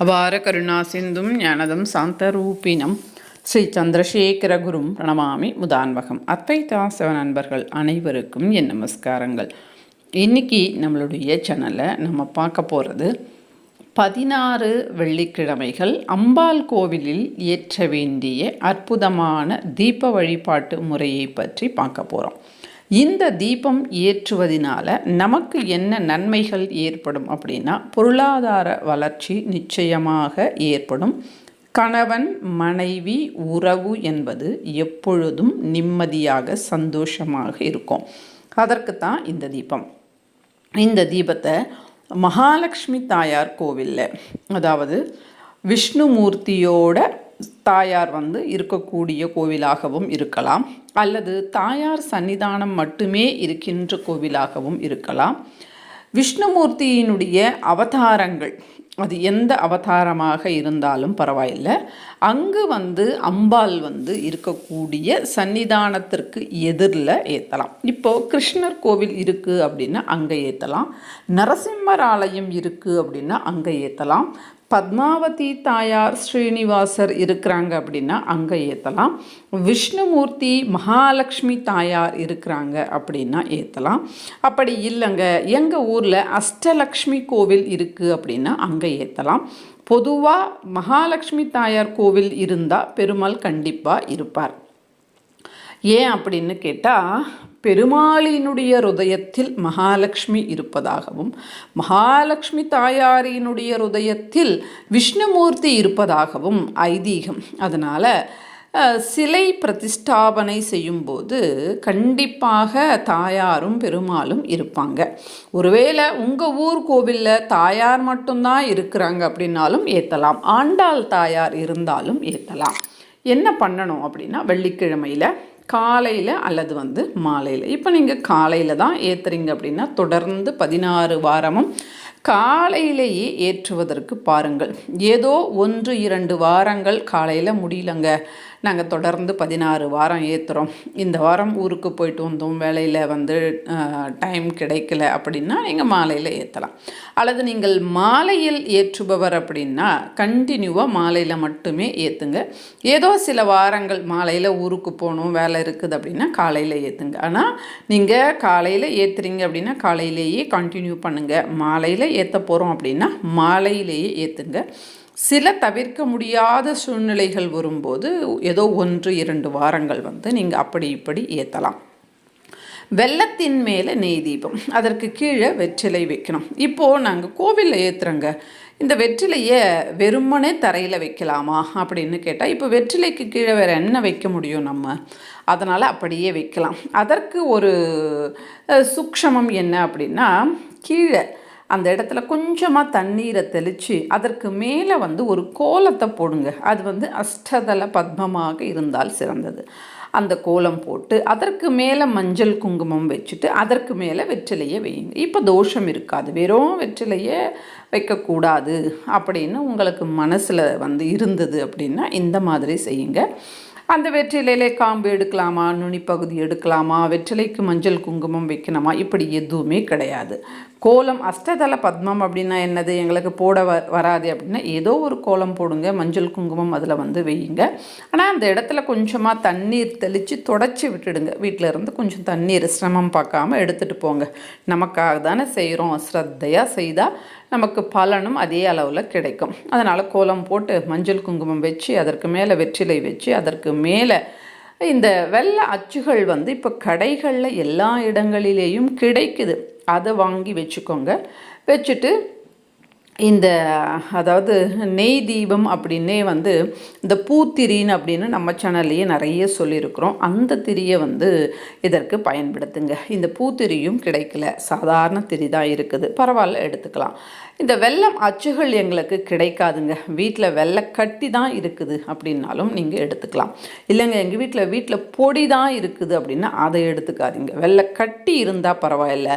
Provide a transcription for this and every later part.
அபார கருணா சிந்தும் ஞானதம் சாந்தரூபினம் ஸ்ரீ சந்திரசேகரகுரும் பிரணமாமி முதான்வகம் அத்வைதாசவ நண்பர்கள் அனைவருக்கும் என் நமஸ்காரங்கள். இன்னைக்கு நம்மளுடைய சேனலை நம்ம பார்க்க போகிறது பதினாறு வெள்ளிக்கிழமைகள் அம்பாள் கோவிலில் ஏற்ற வேண்டிய அற்புதமான தீப வழிபாட்டு முறையை பற்றி பார்க்க போகிறோம் இந்த தீபம் ஏற்றுவதினால நமக்கு என்ன நன்மைகள் ஏற்படும் அப்படின்னா பொருளாதார வளர்ச்சி நிச்சயமாக ஏற்படும். கணவன் மனைவி உறவு என்பது எப்பொழுதும் நிம்மதியாக சந்தோஷமாக இருக்கும். அதற்கு தான் இந்த தீபம். இந்த தீபத்தை மகாலட்சுமி தாயார் கோவிலில் அதாவது விஷ்ணுமூர்த்தியோட தாயார் வந்து இருக்கக்கூடிய கோவிலாகவும் இருக்கலாம். அல்லது தாயார் சன்னிதானம் மட்டுமே இருக்கின்ற கோவிலாகவும் இருக்கலாம். விஷ்ணுமூர்த்தியினுடைய அவதாரங்கள் அது எந்த அவதாரமாக இருந்தாலும் பரவாயில்லை. அங்கு வந்து அம்பாள் வந்து இருக்கக்கூடிய சன்னிதானத்திற்கு எதிரில் ஏற்றலாம் இப்போது கிருஷ்ணர் கோவில் இருக்குது அப்படின்னா அங்கே ஏற்றலாம் நரசிம்மர் ஆலயம் இருக்குது அப்படின்னா அங்கே ஏற்றலாம் பத்மாவதி தாயார் ஸ்ரீனிவாசர் இருக்கிறாங்க அப்படின்னா அங்கே ஏற்றலாம் விஷ்ணுமூர்த்தி மகாலட்சுமி தாயார் இருக்கிறாங்க அப்படின்னா ஏற்றலாம் அப்படி இல்லைங்க எங்கள் ஊரில் அஷ்டலக்ஷ்மி கோவில் இருக்குது அப்படின்னா அங்கே ஏற்றலாம் பொதுவாக மகாலட்சுமி தாயார் கோவில் இருந்தால் பெருமாள் கண்டிப்பாக இருப்பார். ஏன் அப்படின்னு கேட்டால் பெருமாளினுடைய ருதயத்தில் மகாலட்சுமி இருப்பதாகவும் மகாலட்சுமி தாயாரினுடைய ருதயத்தில் விஷ்ணுமூர்த்தி இருப்பதாகவும் ஐதீகம். அதனால் சிலை பிரதிஷ்டாபனை செய்யும்போது கண்டிப்பாக தாயாரும் பெருமாளும் இருப்பாங்க. ஒருவேளை உங்கள் ஊர் கோவிலில் தாயார் மட்டும்தான் இருக்கிறாங்க அப்படின்னாலும் ஏற்றலாம் ஆண்டாள் தாயார் இருந்தாலும் ஏற்றலாம் என்ன பண்ணணும் அப்படின்னா வெள்ளிக்கிழமையில் காலையில் அல்லது வந்து மாலையில். இப்போ நீங்கள் காலையில் தான் ஏற்றுறீங்க அப்படின்னா தொடர்ந்து பதினாறு வாரமும் காலையிலேயே ஏற்றுவதற்கு பாருங்கள். ஏதோ ஒன்று இரண்டு வாரங்கள் காலையில் முடியலங்க. நாங்கள் தொடர்ந்து பதினாறு வாரம் ஏற்றுறோம் இந்த வாரம் ஊருக்கு போயிட்டு வந்தோம் வேலையில் வந்து டைம் கிடைக்கல அப்படின்னா நீங்கள் மாலையில் ஏற்றலாம் அல்லது நீங்கள் மாலையில் ஏற்றுபவர் அப்படின்னா கண்டினியூவாக மாலையில் மட்டுமே ஏற்றுங்க ஏதோ சில வாரங்கள் மாலையில் ஊருக்கு போகணும் வேலை இருக்குது அப்படின்னா காலையில் ஏற்றுங்க ஆனால் நீங்கள் காலையில் ஏற்றுறீங்க அப்படின்னா காலையிலேயே கண்டினியூ பண்ணுங்கள் மாலையில் ஏற்ற போகிறோம் அப்படின்னா மாலையிலேயே ஏற்றுங்க சில தவிர்க்க முடியாத சூழ்நிலைகள் வரும்போது ஏதோ ஒன்று இரண்டு வாரங்கள் வந்து நீங்கள் அப்படி இப்படி ஏற்றலாம் வெள்ளத்தின் மேலே நெய் தீபம். அதற்கு கீழே வெற்றிலை வைக்கணும். இப்போது நாங்கள் கோவிலில் ஏற்றுறோங்க இந்த வெற்றிலையை வெறுமனே தரையில் வைக்கலாமா அப்படின்னு கேட்டால் இப்போ வெற்றிலைக்கு கீழே வேறு என்ன வைக்க முடியும் நம்ம? அதனால் அப்படியே வைக்கலாம். அதற்கு ஒரு சுக்ஷமம் என்ன அப்படின்னா கீழே அந்த இடத்துல கொஞ்சமாக தண்ணீரை தெளித்து அதற்கு மேலே வந்து ஒரு கோலத்தை போடுங்க. அது வந்து அஷ்டதள பத்மமாக இருந்தால் சிறந்தது. அந்த கோலம் போட்டு அதற்கு மேலே மஞ்சள் குங்குமம் வச்சுட்டு அதற்கு மேலே வெற்றிலையை வையுங்க. இப்போ தோஷம் இருக்காது. வெறும் வெற்றிலையை வைக்கக்கூடாது அப்படின்னு உங்களுக்கு மனசில் வந்து இருந்தது அப்படின்னா இந்த மாதிரி செய்யுங்க. அந்த வெற்றிலையிலே காம்பு எடுக்கலாமா? நுனிப்பகுதி எடுக்கலாமா? வெற்றிலைக்கு மஞ்சள் குங்குமம் வைக்கணுமா? இப்படி எதுவுமே கிடையாது. கோலம் அஷ்டதள பத்மம் அப்படின்னா என்னது? எங்களுக்கு போட வ வராது அப்படின்னா ஏதோ ஒரு கோலம் போடுங்க. மஞ்சள் குங்குமம் அதில் வந்து வையுங்க. ஆனால் அந்த இடத்துல கொஞ்சமாக தண்ணீர் தெளித்து தொடச்சி விட்டுடுங்க. வீட்டில் இருந்து கொஞ்சம் தண்ணீர் சிரமம் பார்க்காம எடுத்துகிட்டு போங்க. நமக்காக தானே செய்கிறோம் ஸ்ரத்தையாக செய்தால் நமக்கு பலனும் அதே அளவில் கிடைக்கும். அதனால் கோலம் போட்டு மஞ்சள் குங்குமம் வச்சு அதற்கு மேலே வெற்றிலை வச்சு அதற்கு மேலே இந்த வெள்ளை அச்சுகள் வந்து இப்போ கடைகளில் எல்லா இடங்களிலேயும் கிடைக்குது. அதை வாங்கி வச்சுக்கோங்க. வச்சுட்டு இந்த அதாவது நெய் தீபம் அப்படின்னே வந்து இந்த பூத்திரின்னு அப்படின்னு நம்ம சேனல்லையே நிறைய சொல்லியிருக்கிறோம். அந்த திரியை வந்து இதற்கு பயன்படுத்துங்க. இந்த பூத்திரியும் கிடைக்கல. சாதாரண திரி தான் இருக்குது. பரவாயில்ல எடுத்துக்கலாம். இந்த வெள்ளம் அச்சுகள் எங்களுக்கு கிடைக்காதுங்க. வீட்டில் வெள்ளை கட்டி தான் இருக்குது அப்படின்னாலும் நீங்கள் எடுத்துக்கலாம். இல்லைங்க எங்கள் வீட்டில் வீட்டில் பொடி தான் இருக்குது அப்படின்னா அதை எடுத்துக்காதீங்க. வெள்ளை கட்டி இருந்தால் பரவாயில்ல.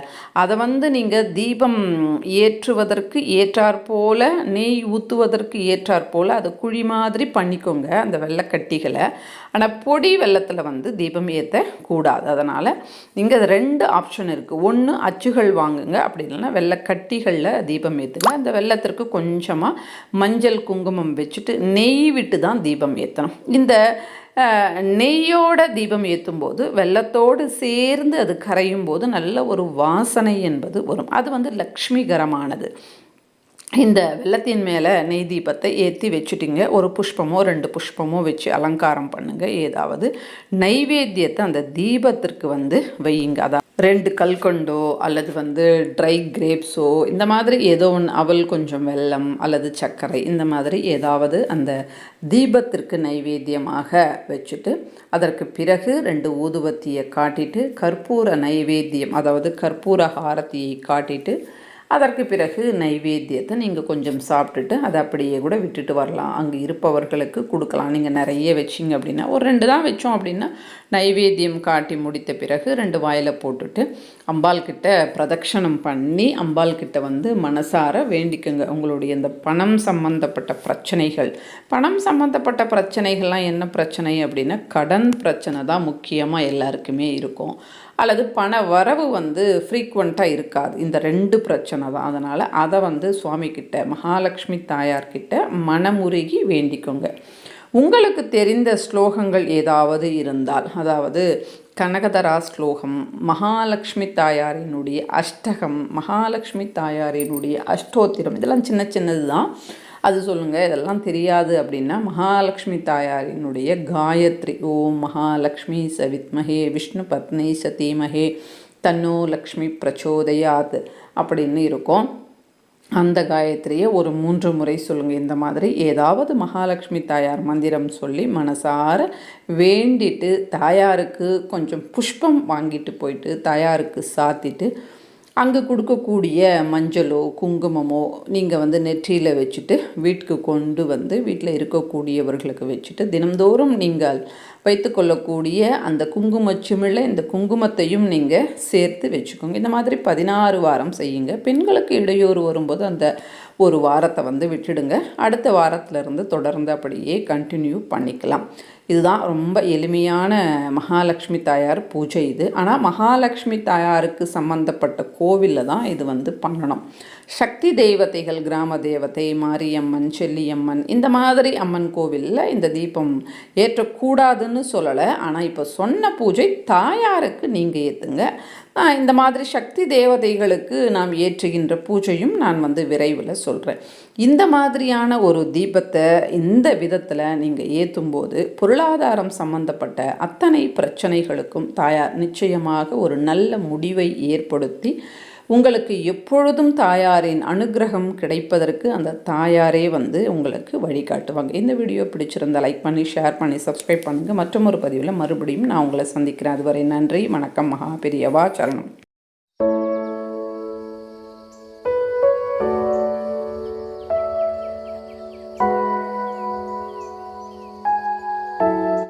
அதை வந்து நீங்கள் தீபம் ஏற்றுவதற்கு ஏற்றார் ஏற்றாற்போல் நெய் ஊற்றுவதற்கு ஏற்றாற்போல் அதை குழி மாதிரி பண்ணிக்கோங்க அந்த வெள்ளைக்கட்டிகளை ஆனால் பொடி வெள்ளத்தில் வந்து தீபம் ஏற்றக்கூடாது அதனால் இங்கே ரெண்டு ஆப்ஷன் இருக்குது ஒன்று அச்சுகள் வாங்குங்க. அப்படி இல்லைன்னா வெள்ளைக்கட்டிகளில் தீபம் ஏற்றுங்க அந்த வெள்ளத்திற்கு கொஞ்சமாக மஞ்சள் குங்குமம் வச்சுட்டு நெய் விட்டு தான் தீபம் ஏற்றணும் இந்த நெய்யோட தீபம் ஏற்றும் போது வெள்ளத்தோடு சேர்ந்து அது கரையும் போது நல்ல ஒரு வாசனை என்பது வரும். அது வந்து லக்ஷ்மிகரமானது. இந்த வெள்ளத்தின் மேலே நெய் தீபத்தை ஏற்றி வச்சுட்டிங்க. ஒரு புஷ்பமோ ரெண்டு புஷ்பமோ வச்சு அலங்காரம் பண்ணுங்கள் ஏதாவது நைவேத்தியத்தை அந்த தீபத்திற்கு வந்து வையுங்க. அதான் ரெண்டு கல்கொண்டோ அல்லது வந்து ட்ரை கிரேப்ஸோ இந்த மாதிரி ஏதோ ஒன்று அவல் கொஞ்சம் வெல்லம் அல்லது சர்க்கரை இந்த மாதிரி ஏதாவது அந்த தீபத்திற்கு நைவேத்தியமாக வச்சுட்டு அதற்கு பிறகு ரெண்டு ஊதுவத்தியை காட்டிட்டு கற்பூர நைவேத்தியம் அதாவது கற்பூர ஹாரத்தியை காட்டிட்டு அதற்கு பிறகு நைவேத்தியத்தை நீங்கள் கொஞ்சம் சாப்பிட்டுட்டு அதை அப்படியே கூட விட்டுட்டு வரலாம். அங்கே இருப்பவர்களுக்கு கொடுக்கலாம். நீங்கள் நிறைய வச்சிங்க அப்படின்னா ஒரு ரெண்டு தான் வச்சோம் அப்படின்னா நைவேத்தியம் காட்டி முடித்த பிறகு ரெண்டு வாயில் போட்டுட்டு அம்பாள் கிட்ட பிரதட்சணம் பண்ணி அம்பாள் கிட்ட வந்து மனசார வேண்டிக்குங்க. உங்களுடைய இந்த பணம் சம்மந்தப்பட்ட பிரச்சனைகள். பணம் சம்மந்தப்பட்ட பிரச்சனைகள்லாம் என்ன பிரச்சனை அப்படின்னா கடன் பிரச்சனை தான் முக்கியமாக எல்லாருக்குமே இருக்கும். அல்லது பண வரவு வந்து ஃப்ரீக்குவெண்ட்டாக இருக்காது. இந்த ரெண்டு பிரச்சனை தான். அதனால் அதை வந்து சுவாமிக்கிட்ட மகாலட்சுமி தாயார்கிட்ட மனமுருகி வேண்டிக்கோங்க. உங்களுக்கு தெரிந்த ஸ்லோகங்கள் ஏதாவது இருந்தால் அதாவது கனகதரா ஸ்லோகம் மகாலட்சுமி தாயாரினுடைய அஷ்டகம் மகாலட்சுமி தாயாரினுடைய அஷ்டோத்திரம் இதெல்லாம் சின்ன சின்னது தான் அது சொல்லுங்கள் இதெல்லாம் தெரியாது அப்படின்னா மகாலட்சுமி தாயாரினுடைய காயத்ரி. ஓம் மகாலட்சுமி சவித்மஹே விஷ்ணு பத்னி சதீமஹே தன்னோ லக்ஷ்மி பிரச்சோதயாத் அப்படின்னு இருக்கும். அந்த காயத்ரியை ஒரு மூன்று முறை சொல்லுங்கள் இந்த மாதிரி ஏதாவது மகாலட்சுமி தாயார் மந்திரம் சொல்லி மனசார வேண்டிட்டு தாயாருக்கு கொஞ்சம் புஷ்பம் வாங்கிட்டு போயிட்டு தாயாருக்கு சாத்திட்டு அங்கே கொடுக்கக்கூடிய மஞ்சளோ குங்குமமோ நீங்கள் வந்து நெற்றியில் வச்சுட்டு வீட்டுக்கு கொண்டு வந்து வீட்டில் இருக்கக்கூடியவர்களுக்கு வச்சுட்டு தினந்தோறும் நீங்கள் வைத்துக்கொள்ளக்கூடிய அந்த குங்குமச்சிமிழில் இந்த குங்குமத்தையும் நீங்கள் சேர்த்து வச்சுக்கோங்க. இந்த மாதிரி பதினாறு வாரம் செய்யுங்க. பெண்களுக்கு இடையூறு வரும்போது அந்த ஒரு வாரத்தை வந்து விட்டுடுங்க. அடுத்த வாரத்திலிருந்து தொடர்ந்து அப்படியே கண்டினியூ பண்ணிக்கலாம். இதுதான் ரொம்ப எளிமையான மகாலட்சுமி தாயார் பூஜை இது. ஆனால் மகாலட்சுமி தாயாருக்கு சம்மந்தப்பட்ட கோவிலில் தான் இது வந்து பண்ணணும். சக்தி தெய்வத்தைகள் கிராம தேவதை மாரியம்மன் செல்லியம்மன் இந்த மாதிரி அம்மன் கோவிலில் இந்த தீபம் ஏற்றக்கூடாதுன்னு சொல்லலை. ஆனால் இப்போ சொன்ன பூஜை தாயாருக்கு நீங்கள் ஏற்றுங்க இந்த மாதிரி சக்தி தேவதைகளுக்கு நாம் ஏற்றுகின்ற பூஜையும் நான் வந்து விரைவில் சொல்கிறேன் இந்த மாதிரியான ஒரு தீபத்தை இந்த விதத்தில் நீங்கள் ஏற்றும்போது பொருளாதாரம் சம்பந்தப்பட்ட அத்தனை பிரச்சனைகளுக்கும் தாயார் நிச்சயமாக ஒரு நல்ல முடிவை ஏற்படுத்தி உங்களுக்கு எப்பொழுதும் தாயாரின் அனுகிரகம் கிடைப்பதற்கு அந்த தாயாரே வந்து உங்களுக்கு வழிகாட்டுவாங்க. இந்த வீடியோ பிடிச்சிருந்தால் லைக் பண்ணி ஷேர் பண்ணி சப்ஸ்கிரைப் பண்ணுங்கள் மற்றும் ஒரு பதிவில் மறுபடியும் நான் உங்களை சந்திக்கிறேன். அதுவரை நன்றி வணக்கம் மகா பெரியவா சரணம்.